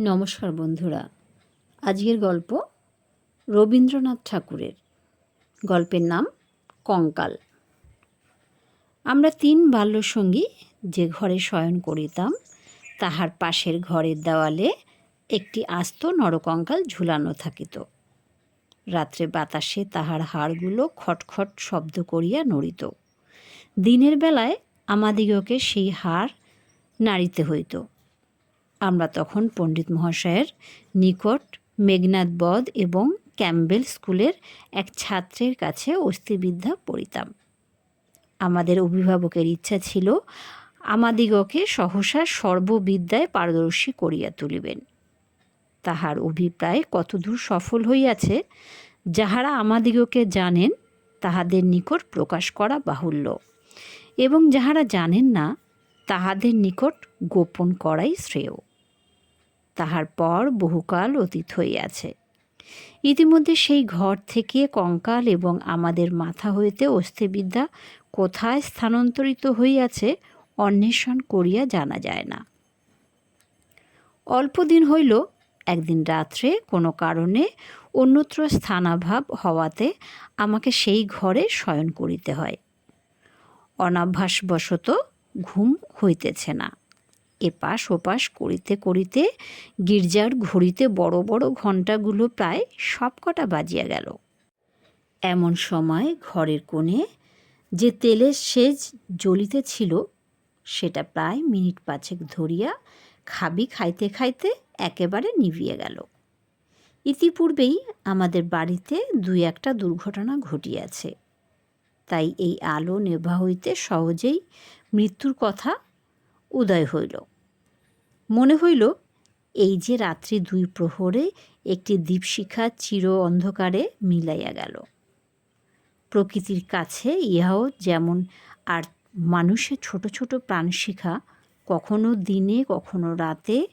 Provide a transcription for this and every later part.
নমস্কার বন্ধুরা। আজকের গল্প রবীন্দ্রনাথ ঠাকুরের। গল্পের নাম কঙ্কাল। আমরা তিন বাল্যসঙ্গী যে ঘরে শয়ন করিতাম, তাহার পাশের ঘরের দেওয়ালে একটি আস্ত নরকঙ্কাল ঝুলানো থাকিত। রাত্রে বাতাসে তাহার হাড়গুলো খটখট শব্দ করিয়া নড়িত। দিনের বেলায় আমাদিগকে সেই হাড় নাড়িতে হইত। আমরা তখন পণ্ডিত মহাশয়ের নিকট মেঘনাথ বধ এবং ক্যাম্বেল স্কুলের এক ছাত্রের কাছে অস্থিবিদ্যা পড়িতাম। আমাদের অভিভাবকের ইচ্ছা ছিল আমাদিগকে সহসা সর্ববিদ্যায় পারদর্শী করিয়া তুলিবেন। তাহার অভিপ্রায় কতদূর সফল হইয়াছে, যাহারা আমাদিগকে জানেন, তাহাদের নিকট প্রকাশ করা বাহুল্য। এবং যাহারা জানেন না, তাহাদের নিকট গোপন করাই শ্রেয়। তাহার পর বহুকাল অতীত হইয়াছে। ইতিমধ্যে সেই ঘর থেকে কঙ্কাল এবং আমাদের মাথা হইতে অস্থিবিদ্যা কোথায় স্থানান্তরিত হইয়াছে অন্বেষণ করিয়া জানা যায় না। অল্প দিন হইল, একদিন রাত্রে কোনো কারণে অন্যত্র স্থানাভাব হওয়াতে আমাকে সেই ঘরে শয়ন করিতে হয়। অনাভ্যাসবশত ঘুম হইতেছে না। এপাশ ওপাশ করিতে করিতে গির্জার ঘড়িতে বড় বড় ঘণ্টাগুলো প্রায় সবকটা বাজিয়া গেল। এমন সময় ঘরের কোণে যে তেলের সেজ জ্বলিতেছিল, সেটা প্রায় মিনিট পাঁচেক ধরিয়া খাবি খাইতে খাইতে একেবারে নিভিয়ে গেল। ইতিপূর্বেই আমাদের বাড়িতে দুই একটা দুর্ঘটনা ঘটিয়াছে। তাই এই আলো নেভা হইতে সহজেই মৃত্যুর কথা উদয় হইল। মনে হইল, এই যে রাত্রি দুই প্রহরে একটি দীপশিখা চির অন্ধকারে মিলাইয়া গেল। প্রকৃতির কাছে ইহাও যেমন, আর মানুষের ছোট ছোট প্রাণশিখা কখনো দিনে, কখনো রাতে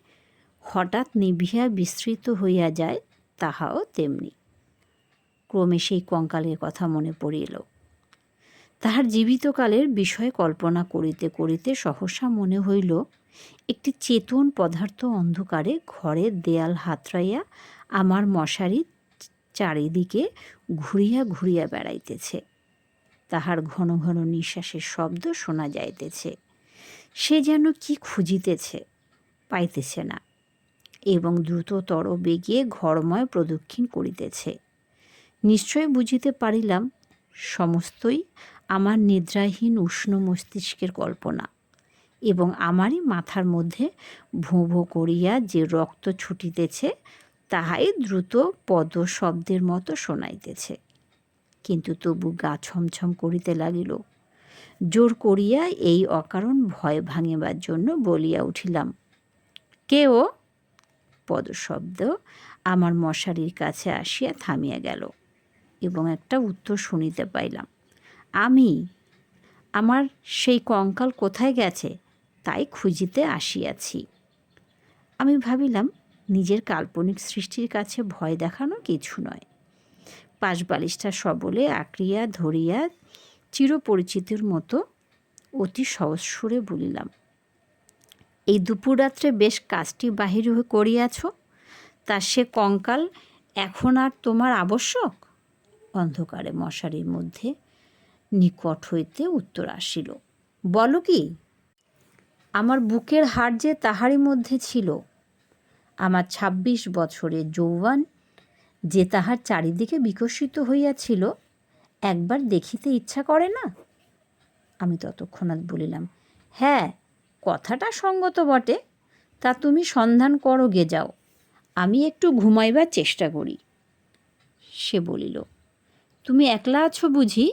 হঠাৎ নিভিয়া বিস্তৃত হইয়া যায়, তাহাও তেমনি। ক্রমে সেই কঙ্কালের কথা মনে পড়িল। তাহার জীবিতকালের বিষয়ে কল্পনা করিতে করিতে সহসা মনে হইল, একটি চেতন পদার্থ অন্ধকারে ঘরের দেয়াল হাতড়াইয়া আমার মশারি চারিদিকে ঘুরিয়া ঘুরিয়া বেড়াইতেছে। তাহার ঘন ঘন নিঃশ্বাসের শব্দ শোনা যাইতেছে। সে যেন কি খুঁজিতেছে, পাইতেছে না এবং দ্রুততর বেগে ঘরময় প্রদক্ষিণ করিতেছে। নিশ্চয় বুঝিতে পারিলাম সমস্তই আমার নিদ্রাহীন উষ্ণ মস্তিষ্কের কল্পনা এবং আমারই মাথার মধ্যে ভোঁ ভোঁ করিয়া যে রক্ত ছুটিতেছে, তাহাই দ্রুত পদ শব্দের মতো শোনাইতেছে। কিন্তু তবু গা ছমছম করিতে লাগিল। জোর করিয়া এই অকারণ ভয় ভাঙিবার জন্য বলিয়া উঠিলাম, কে ও? পদশব্দ আমার মশারির কাছে আসিয়া থামিয়া গেল। এবং একটা উত্তর শুনিতে পাইলাম। আমি, আমার সেই কঙ্কাল কোথায় গেছে তাই খুঁজিতে আসিয়াছি। আমি ভাবিলাম, নিজের কাল্পনিক সৃষ্টির কাছে ভয় দেখানো কিছু নয়। পাশ বালিশটা সবলে আঁকড়িয়া ধরিয়া চিরপরিচিতির মতো অতি সহজ সুরে বলিলাম, এই দুপুর রাত্রে বেশ কাজটি বাহির করিয়াছ? তা সে কঙ্কাল এখন আর তোমার আবশ্যক? অন্ধকারে মশারির মধ্যে নিকট হইতে উত্তর আসিল, বলো কি? আমার বুকের হাড় যে তাহারই মধ্যে ছিল, আমার ২৬ বছরের যৌবন যে তাহার চারিদিকে বিকশিত হইয়াছিল, একবার দেখিতে ইচ্ছা করে না? আমি ততক্ষণাৎ বলিলাম হ্যাঁ কথাটা সঙ্গত বটে, তা তুমি সন্ধান করো গে যাও, আমি একটু ঘুমাইবার চেষ্টা করি। সে বলিল তুমি একলা আছো বুঝি?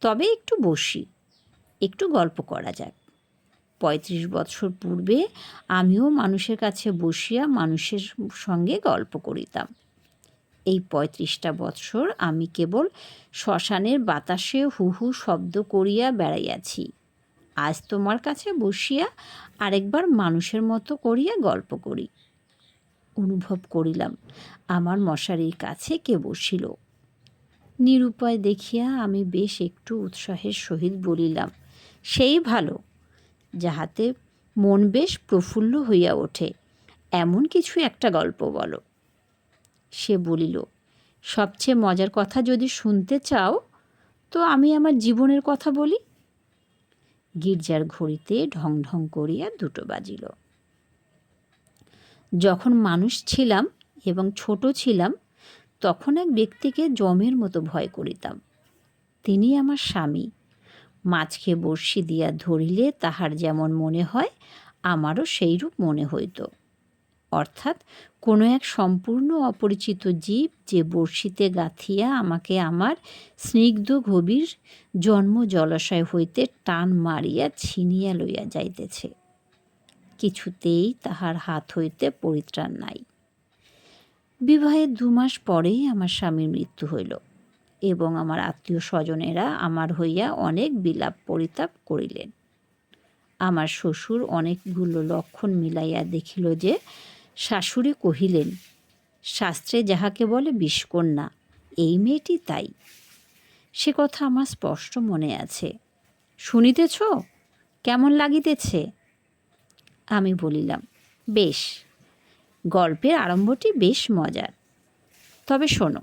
তবে একটু বসি। একটু গল্প করা যাক। পঁয়ত্রিশ বছর পূর্বে আমিও মানুষের কাছে বসিয়া মানুষের সঙ্গে গল্প করিতাম। এই পঁয়ত্রিশটা বৎসর আমি কেবল শ্মশানের বাতাসে হু হু শব্দ করিয়া বেড়াইয়াছি। আজ তোমার কাছে বসিয়া আরেকবার মানুষের মতো করিয়া গল্প করি। অনুভব করিলাম, আমার মশারির কাছে কে বসিল? নিরুপায় দেখিয়া আমি বেশ একটু উৎসাহের সহিত বলিলাম, সেই ভালো, যাহাতে মন বেশ প্রফুল্ল হইয়া ওঠে, এমন কিছু একটা গল্প বলো। সে বলিল, সবচেয়ে মজার কথা যদি শুনতে চাও, তো আমি আমার জীবনের কথা বলি। গির্জার ঘড়িতে ঢং ঢং করিয়া দুটো বাজিল। যখন মানুষ ছিলাম এবং ছোট ছিলাম তখন এক ব্যক্তিকে জমের মতো ভয় করিতাম। তিনি আমার স্বামী। মাছকে বড়শি দিয়া ধরিলে তাহার যেমন মনে হয়, আমারও সেইরূপ মনে হইত। অর্থাৎ কোনো এক সম্পূর্ণ অপরিচিত জীব যে বড়শিতে গাঁথিয়া আমাকে আমার স্নিগ্ধ গভীর জন্ম জলাশয় হইতে টান মারিয়া ছিনিয়া লইয়া যাইতেছে। কিছুতেই তাহার হাত হইতে পরিত্রাণ নাই। বিবাহের দু মাস পরেই আমার স্বামীর মৃত্যু হইল এবং আমার আত্মীয় স্বজনেরা আমার হইয়া অনেক বিলাপ পরিতাপ করিলেন। আমার শ্বশুর অনেকগুলো লক্ষণ মিলাইয়া দেখিল যে, শাশুড়ি কহিলেন, শাস্ত্রে যাহাকে বলে বিষকন্যা, এই মেয়েটি তাই। সে কথা আমার স্পষ্ট মনে আছে। শুনিতেছ? কেমন লাগিতেছে? আমি বলিলাম, বেশ গল্পের আরম্ভটি বেশ মজার। তবে শোনো,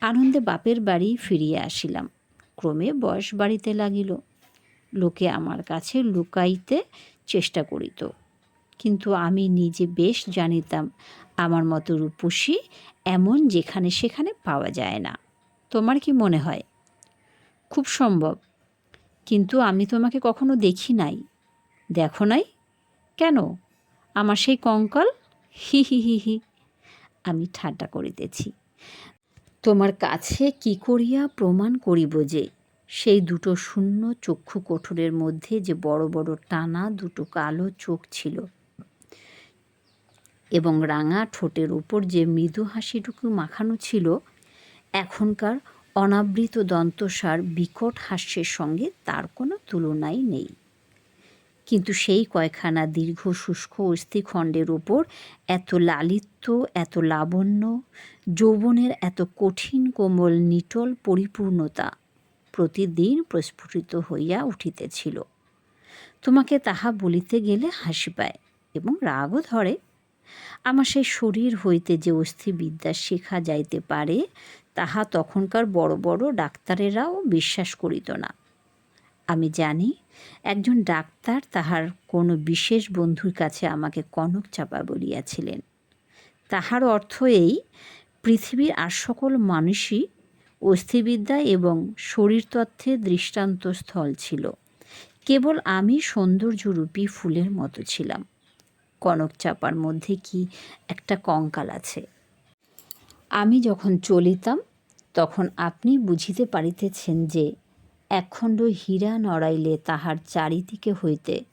আনন্দে বাপের বাড়ি ফিরিয়া আসিলাম। ক্রমে বয়স বাড়িতে লাগিল। লোকে আমার কাছে লুকাইতে চেষ্টা করিত। কিন্তু আমি নিজে বেশ জানিতাম, আমার মতো রূপসী এমন যেখানে সেখানে পাওয়া যায় না। তোমার কি মনে হয়? খুব সম্ভব। কিন্তু আমি তোমাকে কখনো দেখি নাই। দেখো নাই? কেন? আমার সেই কঙ্কাল হি হি হি হি, আমি ঠাট্টা করিতেছি। তোমার কাছে কি করিয়া প্রমাণ করিব যে, সেই দুটো শূন্য চক্ষু কোঠরের মধ্যে যে বড় বড় টানা দুটো কালো চোখ ছিল এবং রাঙা ঠোঁটের উপর যে মৃদু হাসিটুকু মাখানো ছিল, এখনকার অনাবৃত দন্তসার বিকট হাস্যের সঙ্গে তার কোনো তুলনাই নেই। কিন্তু সেই কয়খানা দীর্ঘ, শুষ্ক অস্থিখণ্ডের ওপর এত লালিত্য, এত লাবণ্য, যৌবনের এত কঠিন, কোমল, নিটল পরিপূর্ণতা প্রতিদিন প্রস্ফুটিত হইয়া উঠিতেছিল। তোমাকে তাহা বলিতে গেলে হাসি পায় এবং রাগও ধরে। আমার সেই শরীর হইতে যে অস্থিবিদ্যা শেখা যাইতে পারে, তাহা তখনকার বড় বড় ডাক্তারেরাও বিশ্বাস করিত না। আমি জানি একজন ডাক্তার তাহার কোনো বিশেষ বন্ধুর কাছে আমাকে কনক চাপা বলিয়াছিলেন। তাহার অর্থ এই, পৃথিবীর আর সকল মানুষই অস্থিবিদ্যা এবং শরীরতত্ত্বে দৃষ্টান্ত স্থল ছিল। কেবল আমি সৌন্দর্যরূপী ফুলের মতো ছিলাম। কনক চাপার মধ্যে কি একটা কঙ্কাল আছে? আমি যখন চলিতাম, তখন আপনি বুঝিতে পারিতেছেন যে একখণ্ড হীরা নড়াইলে তাহার চারিদিকে হইতে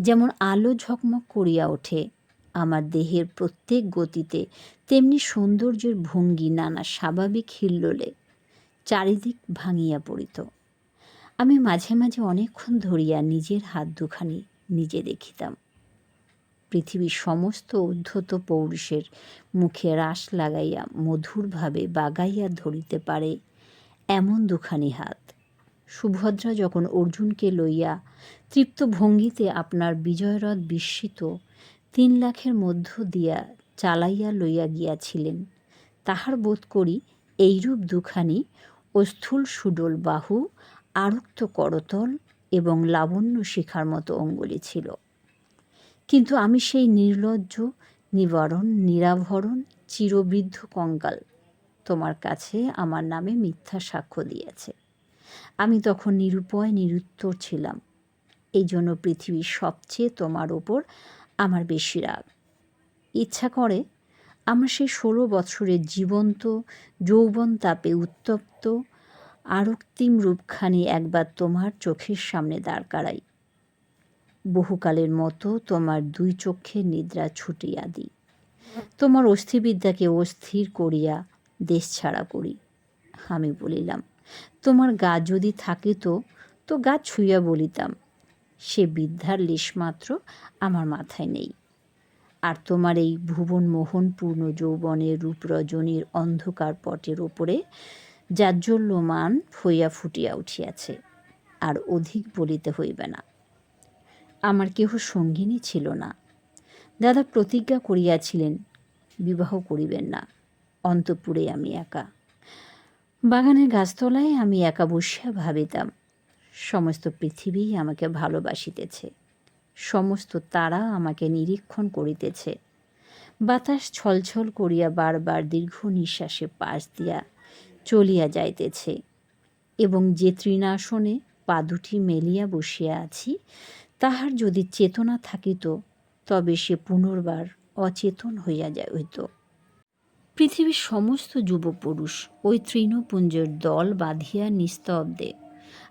যেমন আলো ঝকমক করিয়া ওঠে, আমার দেহের প্রত্যেক গতিতে তেমনি সৌন্দর্যের ভঙ্গি নানা স্বাভাবিক হিল্লোলে চারিদিক ভাঙিয়া পড়িত। আমি মাঝে মাঝে অনেকক্ষণ ধরিয়া নিজের হাত দুখানি নিজে দেখিতাম। পৃথিবীর সমস্ত উদ্ধত পৌরুষের মুখে রাস লাগাইয়া মধুরভাবে বাগাইয়া ধরিতে পারে এমন দুখানি হাত। সুভদ্রা যখন অর্জুনকে লইয়া তৃপ্ত ভঙ্গিতে আপনার বিজয়রথ বিস্মিত, তিন লাখের মধ্য দিয়া চালাইয়া লইয়া গিয়াছিলেন, তাহার বোধ করি এইরূপ দুখানি অস্থূল সুডল বাহু, আরক্ত করতল এবং লাবণ্য শিখার মতো অঙ্গুলি ছিল। কিন্তু আমি সেই নির্লজ্জ, নিবারণ, নিরাভরণ, চিরবৃদ্ধ কঙ্কাল তোমার কাছে আমার নামে মিথ্যা সাক্ষ্য দিয়েছে। আমি তখন নিরুপয়, নিরুত্তর ছিলাম। এই জন্য পৃথিবীর সবচেয়ে তোমার ওপর আমার বেশি রাগ। ইচ্ছা করে আমার সেই ষোলো বছরের জীবন্ত, যৌবন তাপে উত্তপ্ত আরক্তিম রূপখানি একবার তোমার চোখের সামনে দাঁড় করাই। বহুকালের মতো তোমার দুই চক্ষে নিদ্রা ছুটিয়া দিই। তোমার অস্থিবিদ্যাকে অস্থির করিয়া দেশ ছাড়া করি। আমি বলিলাম তোমার গা যদি থাকিত তো গা ছুঁইয়া বলিতাম, সে বিদ্যার লেশমাত্র আমার মাথায় নেই। আর তোমার এই ভুবন মোহনপূর্ণ যৌবনের রূপরজনীর অন্ধকার পটের ওপরে জাজ্জল্যমান হইয়া ফুটিয়া উঠিয়াছে, আর অধিক বলিতে হইবে না। আমার কেহ সঙ্গিনী ছিল না। দাদা প্রতিজ্ঞা করিয়াছিলেন, বিবাহ করিবেন না, অন্তপুরে আমি একা। বাগানের গাছতলায় আমি একা বসিয়া ভাবিতাম। সমস্ত পৃথিবী আমাকে ভালোবাসিতেছে। সমস্ত তারা আমাকে নিরীক্ষণ করিতেছে। বাতাস ছলছল করিয়া বারবার দীর্ঘ নিঃশ্বাসে পাশ দিয়া চলিয়া যাইতেছে এবং যে তৃণাসনে পা দুটি মেলিয়া বসিয়া আছি, তাহার যদি চেতনা থাকিত, তবে সে পুনর্বার অচেতন হইয়া যায় হইত পৃথিবীর সমস্ত যুবপুরুষ ওই তৃণপুঞ্জের দল বাঁধিয়া নিস্তব্ধে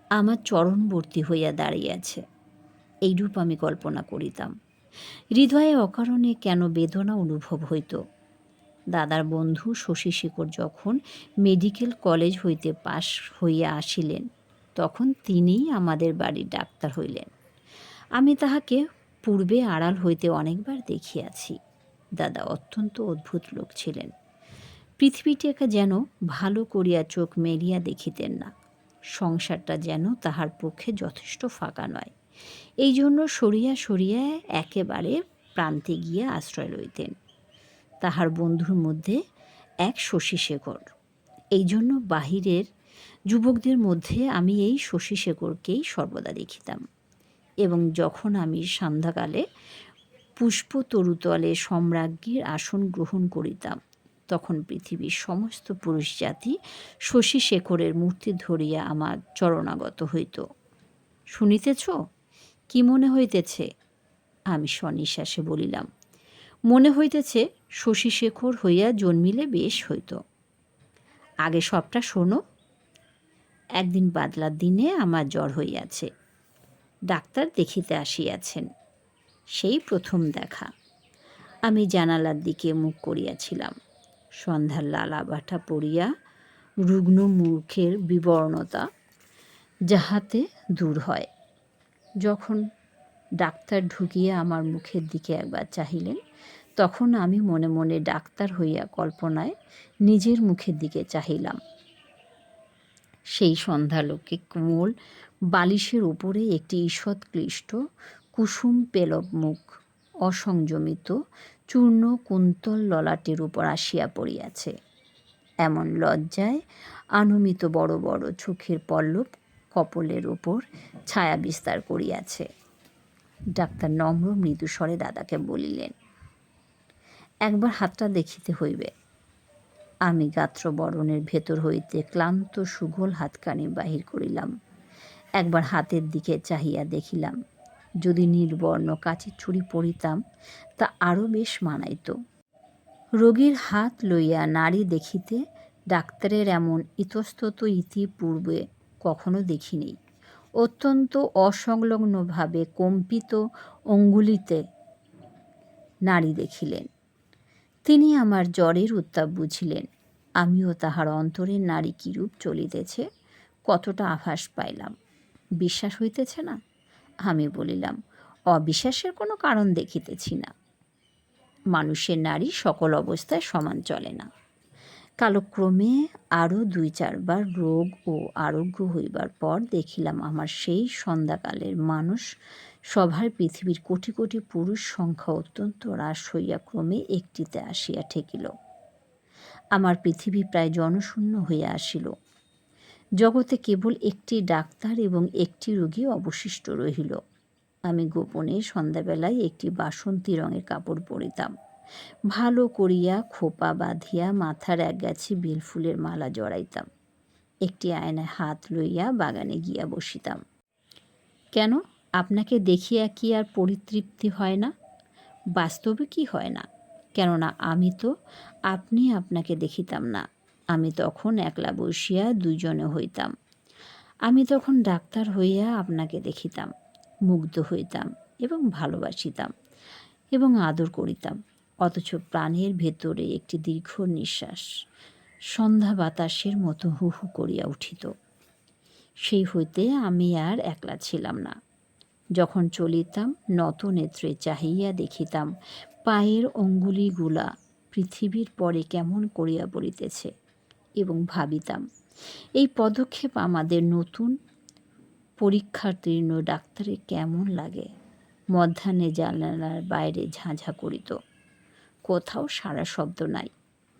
আমার চরণবর্তী হইয়া দাঁড়িয়েছে এইরূপ আমি কল্পনা করিতাম। হৃদয়ে অকারণে কেন বেদনা অনুভব হইত? দাদার বন্ধু শশী শেখর যখন মেডিকেল কলেজ হইতে পাশ হইয়া আসিলেন, তখন তিনিই আমাদের বাড়ির ডাক্তার হইলেন। আমি তাহাকে পূর্বে আড়াল হইতে অনেকবার দেখিয়াছি। দাদা অত্যন্ত অদ্ভুত লোক ছিলেন। পৃথিবীটাকে যেন ভালো করিয়া চোখ মেলিয়া দেখিতেন না। সংসারটা যেন তাহার পক্ষে যথেষ্ট ফাঁকা নয়। এই জন্য সরিয়া সরিয়া একেবারে প্রান্তে গিয়া আশ্রয় লইতেন। তাহার বন্ধুর মধ্যে এক শশী শেখর। এই জন্য বাহিরের যুবকদের মধ্যে আমি এই শশী শেখরকেই সর্বদা দেখিতাম। এবং যখন আমি সন্ধ্যাকালে পুষ্প তরুতলে সম্রাজ্ঞীর আসন গ্রহণ করিতাম তখন পৃথিবীর সমস্ত পুরুষ জাতি শশী শেখরের মূর্তি ধরিয়া আমার চরণাগত হইত। শুনিতেছ? কি মনে হইতেছে? আমি স্বনিশ্বাসে বলিলাম, মনে হইতেছে শশী শেখর হইয়া জন্মিলে বেশ হইত। আগে সবটা শোনো। একদিন বাদলার দিনে আমার জ্বর হইয়াছে। ডাক্তার দেখিতে আসিয়াছেন। সেই প্রথম দেখা। আমি জানালার দিকে মুখ করিয়াছিলাম। সন্ধ্যার লালাবাটা পড়িয়া রুগ্ন মুখের বিবর্ণতা যাহাতে দূর হয়। যখন ডাক্তার ঢুকিয়ে আমার মুখের দিকে একবার চাহিলেন, তখন আমি মনে মনে ডাক্তার হইয়া কল্পনায় নিজের মুখের দিকে চাহিলাম। সেই সন্ধ্যালোকে কোমল বালিশের উপরে একটি ঈষৎ ক্লিষ্ট কুসুম পেলব মুখ অসংযমিত চূর্ণ কুন্তল ললাটের উপর আসিয়া পড়িয়াছে। এমন লজ্জায় আনমিত বড় বড় চোখের পল্লব কপলের উপর ছায়া বিস্তার করিয়াছে। ডাক্তার নম্র মৃদুস্বরে দাদাকে বলিলেন, একবার হাতটা দেখিতে হইবে। আমি গাত্র বরণের ভেতর হইতে ক্লান্ত সুগোল হাতখানি বাহির করিলাম। একবার হাতের দিকে চাহিয়া দেখিলাম যদি নির্বর্ণ কাচের ছুরি পড়িতাম তা আরও বেশ মানাইত। রোগীর হাত লইয়া নারী দেখিতে ডাক্তারের এমন ইতস্তত ইতিপূর্বে কখনো দেখিনি। অত্যন্ত অসংলগ্নভাবে কম্পিত অঙ্গুলিতে নারী দেখিলেন। তিনি আমার জ্বরের উত্তাপ বুঝিলেন, আমিও তাহার অন্তরের নারী কিরূপ চলিতেছে, কতটা আভাস পাইলাম। বিশ্বাস হইতেছে না? আমি বলিলাম, অবিশ্বাসের কোনো কারণ দেখিতেছি না। মানুষের নারী সকল অবস্থায় সমান চলে না। কালক্রমে আরও দুই চারবার রোগ ও আরোগ্য হইবার পর দেখিলাম আমার সেই সন্ধ্যাকালের মানুষ সভার পৃথিবীর কোটি কোটি পুরুষ সংখ্যা অত্যন্ত হ্রাস হইয়া ক্রমে একটিতে আসিয়া ঠেকিল। আমার পৃথিবী প্রায় জনশূন্য হইয়া আসিল। জগতে কেবল একটি ডাক্তার এবং একটি রোগী অবশিষ্ট রহিল। আমি গোপনে সন্ধ্যাবেলায় একটি বাসন্তী রঙের কাপড় পরিতাম। ভালো করিয়া খোপা বাঁধিয়া মাথার এক একগাছি বেলফুলের মালা জড়াইতাম। একটি আয়নায় হাত লইয়া বাগানে গিয়া বসিতাম। কেন? আপনাকে দেখিয়া কি আর পরিতৃপ্তি হয় না? বাস্তবে কি হয় না? কেননা আমি তো আপনি আপনাকে দেখিতাম না। আমি তখন একলা বসিয়া দুজনে হইতাম। আমি তখন ডাক্তার হইয়া আপনাকে দেখিতাম, মুগ্ধ হইতাম এবং ভালোবাসিতাম এবং আদর করিতাম, অথচ প্রাণের ভেতরে একটি দীর্ঘ নিঃশ্বাস সন্ধ্যা বাতাসের মতো হু হু করিয়া উঠিত। সেই হইতে আমি আর একলা ছিলাম না। যখন চলিতাম নত নেত্রে চাহিয়া দেখিতাম, পায়ের অঙ্গুলিগুলা পৃথিবীর পরে কেমন করিয়া পড়িতেছে এবং ভাবিতাম। এই পদক্ষেপ আমাদের নতুন পরীক্ষার্থীর্ণ ডাক্তারে কেমন লাগে? মধ্যাহ্নে জানালার বাইরে ঝাঁঝা করিত। কোথাও সারা শব্দ নাই।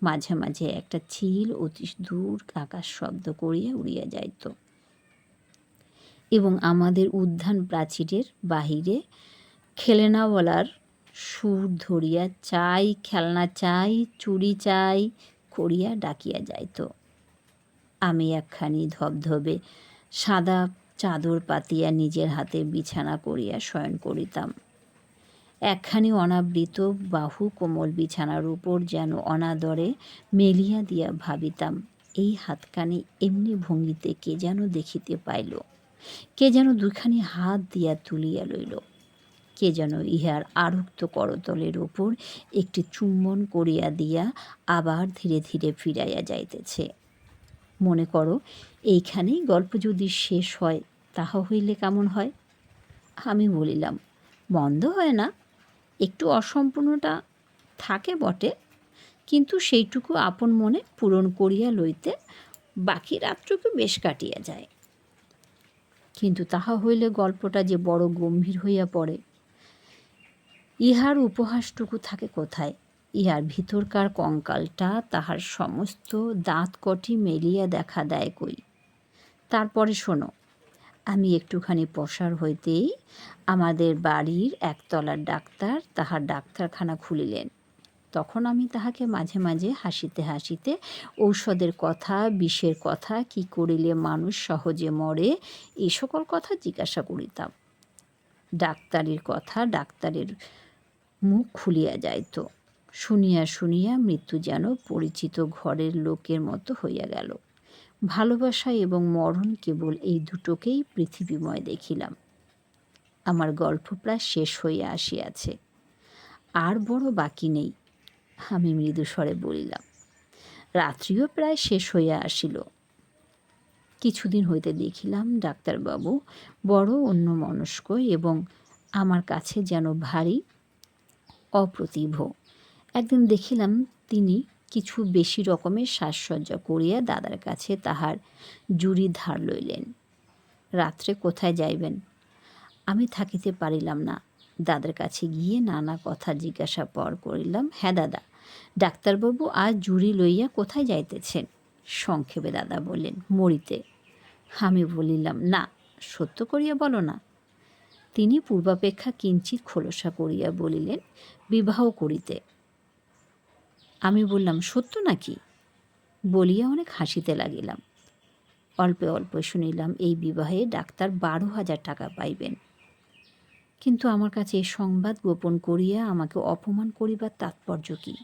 মাঝে মাঝে একটা চিল অতি দূর আকাশ শব্দ করিয়া উড়িয়া যাইত। এবং আমাদের উদ্যান প্রাচীরের বাহিরে খেলেনাওয়ালার সুর ধরিয়া চাই, খেলনা চাই চুরি চাই করিয়া ডাকিয়া যাইত। আমি একখানি ধবধবে সাদা চাদর পাতিয়া নিজের হাতে বিছানা করিয়া শয়ন করিতাম। একখানি অনাবৃত বাহু কোমল বিছানার উপর যেন অনাদরে মেলিয়া দিয়া ভাবিতাম, এই হাতখানি এমনি ভঙ্গিতে কে যেন দেখিতে পাইল, কে যেন দুখানি হাত দিয়া তুলিয়া লইল। কে যেন ইহার আরুক্ত করতলের উপর একটি চুম্বন করিয়া দিয়া আবার ধীরে ধীরে ফিরাইয়া যাইতেছে। মনে করো, এইখানেই গল্প যদি শেষ হয়, তাহা হইলে কেমন হয়? আমি বলিলাম বন্ধ হয় না। একটু অসম্পূর্ণটা থাকে বটে। কিন্তু সেইটুকু আপন মনে পূরণ করিয়া লইতে বাকি রাত্রকে বেশ কাটিয়া যায়। কিন্তু তাহা হইলে গল্পটা যে বড় গম্ভীর হইয়া পড়ে। ইহার উপহাসটুকু থাকে কোথায়? ইহার ভিতরকার কঙ্কালটা তাহার সমস্ত দাঁত কটি মেলিয়া দেখা দেয় কই? তারপরে শোনো, আমি একটুখানি পসার হইতেই আমাদের বাড়ির একতলার ডাক্তার তাহার ডাক্তারখানা খুলিলেন। তখন আমি তাহাকে মাঝে মাঝে হাসিতে হাসিতে ঔষধের কথা, বিষের কথা, কি করিলে মানুষ সহজে মরে এই সকল কথা জিজ্ঞাসা করিতাম। ডাক্তারের কথা, ডাক্তারের মুখ খুলিয়া যাইত শুনিয়া শুনিয়া মৃত্যু যেন পরিচিত ঘরের লোকের মতো হইয়া গেল। ভালোবাসা এবং মরণ কেবল এই দুটোকেই পৃথিবীময় দেখিলাম। আমার গল্প প্রায় শেষ হইয়া আসিয়াছে। আর বড় বাকি নেই, আমি মৃদুস্বরে বলিলাম। রাত্রিও প্রায় শেষ হইয়া আসিল। কিছুদিন হইতে দেখিলাম ডাক্তারবাবু বড় অন্যমনস্ক এবং আমার কাছে যেন ভারী অপ্রতিভ। একদিন দেখিলাম তিনি কিছু বেশি রকমের সাজসজ্জা করিয়া দাদার কাছে তাহার জুড়ি ধার লইলেন। রাত্রে কোথায় যাইবেন? আমি থাকিতে পারিলাম না। দাদার কাছে গিয়ে নানা কথা জিজ্ঞাসা পর করিলাম হ্যাঁ দাদা, ডাক্তারবাবু আজ জুড়ি লইয়া কোথায় যাইতেছেন? সংক্ষেপে দাদা বললেন, মরিতে। আমি বলিলাম, না, সত্য করিয়া বলো না। তিনি পূর্বাপেক্ষা কিঞ্চিত খোলসা করিয়া বলিলেন, বিবাহ করিতে। আমি বললাম, সত্য নাকি? বলিয়া অনেক হাসিতে লাগিলাম। অল্পে অল্প শুনিলাম, এই বিবাহে ডাক্তার বারো হাজার টাকা পাইবেন। কিন্তু আমার কাছে এই সংবাদ গোপন করিয়া আমাকে অপমান করিবার তাৎপর্য কী?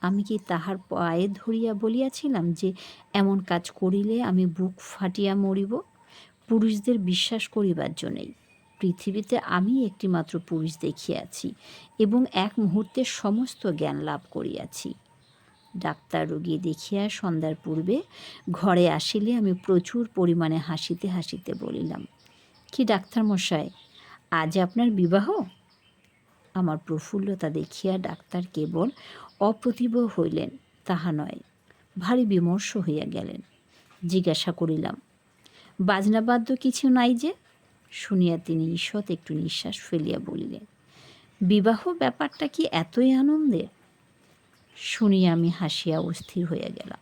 আমি কি তাহার পায়ে ধরিয়া বলিয়াছিলাম যে, এমন কাজ করিলে আমি বুক ফাটিয়া মরিব? পুরুষদের বিশ্বাস করিবার জন্যই। পৃথিবীতে আমি একটিমাত্র পুরুষ দেখিয়াছি এবং এক মুহূর্তে সমস্ত জ্ঞান লাভ করিয়াছি ডাক্তার রোগী দেখিয়া সন্ধ্যার পূর্বে ঘরে আসিলে আমি প্রচুর পরিমাণে হাসিতে হাসিতে বলিলাম, কি ডাক্তার মশাই, আজ আপনার বিবাহ? আমার প্রফুল্লতা দেখিয়া ডাক্তার কেবল অপ্রতিভ হইলেন, তাহা নয়, ভারী বিমর্ষ হইয়া গেলেন। জিজ্ঞাসা করিলাম বাজনাবাদ্য কিছু নাই যে? শুনিয়া তিনি ঈষৎ একটু নিঃশ্বাস ফেলিয়া বলিলেন, বিবাহ ব্যাপারটা কি এতই আনন্দের? শুনিয়া আমি হাসিয়া অস্থির হইয়া গেলাম।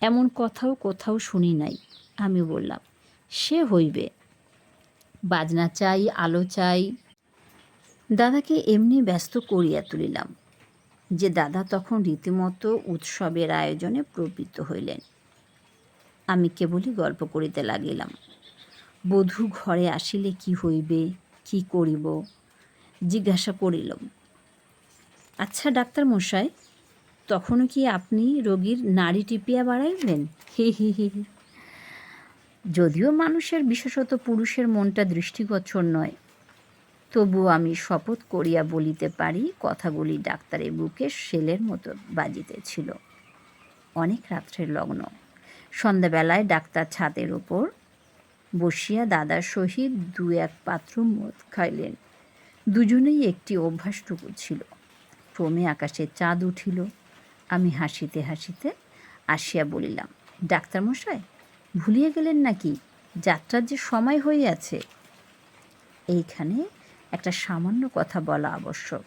এমন কথাও কোথাও শুনি নাই। আমি বললাম, সে হইবে। বাজনা চাই, আলো চাই। দাদাকে এমনি ব্যস্ত করিয়া তুলিলাম, যে দাদা তখন রীতিমতো উৎসবের আয়োজনে প্রবৃত্ত হইলেন। আমি কেবলই গল্প করিতে লাগিলাম। বধূ ঘরে আসিলে কি হইবে, কি করিব? জিজ্ঞাসা করিলাম আচ্ছা ডাক্তার মশাই, তখনও কি আপনি রোগীর নাড়ি টিপিয়া বাড়াইবেন হি হি হি যদিও মানুষের বিশেষত পুরুষের মনটা দৃষ্টিগোচর নয় তবু আমি শপথ করিয়া বলিতে পারি, কথাগুলি ডাক্তারের বুকে সেলের মতো বাজিতেছিল। অনেক রাত্রের লগ্ন। সন্ধ্যাবেলায় ডাক্তার ছাদের ওপর বসিয়া দাদার সহিত দু এক পাত্র মদ খাইলেন। দুজনেই একটি অভ্যাসটুকু ছিল। ক্রমে আকাশে চাঁদ উঠিল। আমি হাসিতে হাসিতে আসিয়া বলিলাম, ডাক্তারমশাই, ভুলিয়ে গেলেন নাকি? যাত্রার যে সময় হইয়াছে। এইখানে একটা সামান্য কথা বলা আবশ্যক।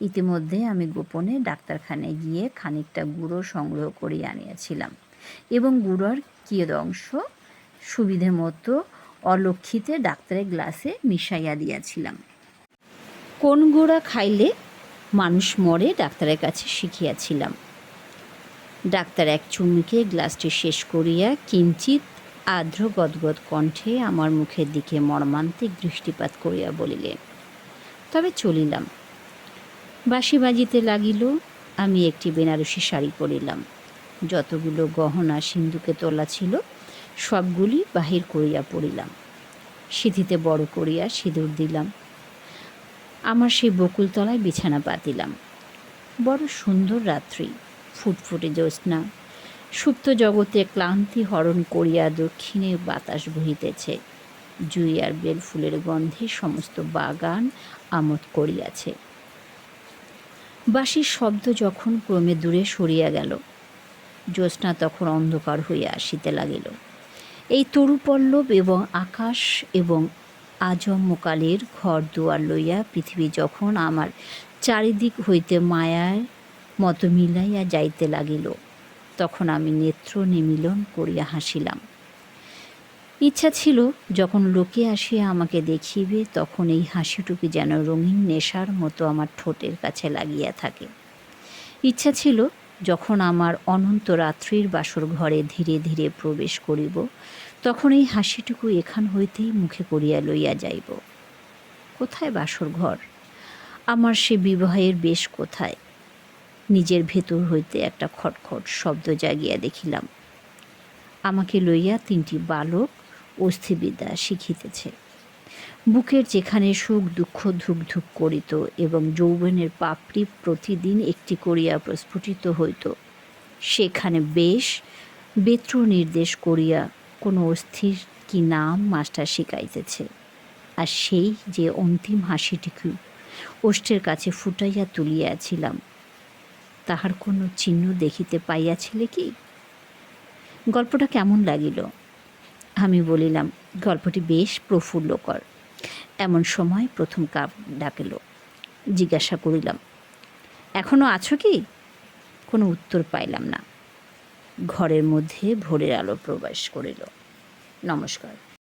ইতিমধ্যে আমি গোপনে ডাক্তারখানায় গিয়ে খানিকটা গুঁড়ো সংগ্রহ করিয়ে আনিয়াছিলাম এবং গুঁড়োর কিয়দংশ সুবিধে মতো অলক্ষিতে ডাক্তারের গ্লাসে মিশাইয়া দিয়াছিলাম। কোন গুঁড়া খাইলে মানুষ মরে ডাক্তারের কাছে শিখিয়াছিলাম। ডাক্তার এক চুমুকে গ্লাসটি শেষ করিয়া কিঞ্চিত আর্দ্র গদগদ কণ্ঠে আমার মুখের দিকে মর্মান্তিক দৃষ্টিপাত করিয়া বলিলেন, তবে চলিলাম। বাঁশি বাজিতে লাগিল, আমি একটি বেনারসি শাড়ি পরিলাম। যতগুলো গহনা সিন্ধুকে তোলা ছিল সবগুলি বাহির করিয়া পড়িলাম। সিঁথিতে বড় করিয়া সিঁদুর দিলাম। আমার সেই বকুলতলায় বিছানা পাতিলাম বড় সুন্দর রাত্রি, ফুটফুটে জ্যোৎস্না। সুপ্ত জগতে ক্লান্তি হরণ করিয়া দক্ষিণে বাতাস বহিতেছে। জুই আর বেল ফুলের গন্ধে সমস্ত বাগান আমোদ করিয়াছে। বাঁশির শব্দ যখন ক্রমে দূরে সরিয়া গেল, জ্যোৎস্না তখন অন্ধকার হইয়া আসিতে লাগিল। এই তরুপল্লব এবং আকাশ এবং আজম্মকালের ঘর দুয়ার লইয়া পৃথিবী যখন আমার চারিদিক হইতে মায়ার মতো মিলাইয়া যাইতে লাগিল, তখন আমি নেত্র নিমিলন করিয়া হাসিলাম। ইচ্ছা ছিল, যখন লোকে আসিয়া আমাকে দেখিবে, তখন এই হাসিটুকু যেন রঙিন নেশার মতো আমার ঠোঁটের কাছে লাগিয়া থাকে। ইচ্ছা ছিল যখন আমার অনন্ত রাত্রির বাসর ঘরে ধীরে ধীরে প্রবেশ করিব, তখন এই হাসিটুকু এখান হইতেই মুখে করিয়া লইয়া যাইব। কোথায় বাসর ঘর? আমার সে বিবাহের বেশ কোথায়? নিজের ভেতর হইতে একটা খটখট শব্দ জাগিয়া দেখিলাম। আমাকে লইয়া তিনটি বালক অস্থিবিদ্যা শিখিতেছে। বুকের যেখানে সুখ, দুঃখ ধুক ধুক করিত এবং যৌবনের পাপড়ি প্রতিদিন একটি করিয়া প্রস্ফুটিত হইত, সেখানে বেশ বেত্র নির্দেশ করিয়া কোনো অস্থির কি নাম মাস্টার শিখাইতেছে। আর সেই যে অন্তিম হাসিটিকে ওষ্ঠের কাছে ফুটাইয়া তুলিয়াছিলাম, তাহার কোনো চিহ্ন দেখিতে পাইয়াছিলে কি? গল্পটা কেমন লাগিল? আমি বলিলাম, গল্পটি বেশ প্রফুল্লকর। এমন সময় প্রথম কাপ ডাকিল। জিজ্ঞাসা করিলাম, এখনও আছো কি? কোনো উত্তর পাইলাম না। ঘরের মধ্যে ভোরের আলো প্রবেশ করিল। নমস্কার।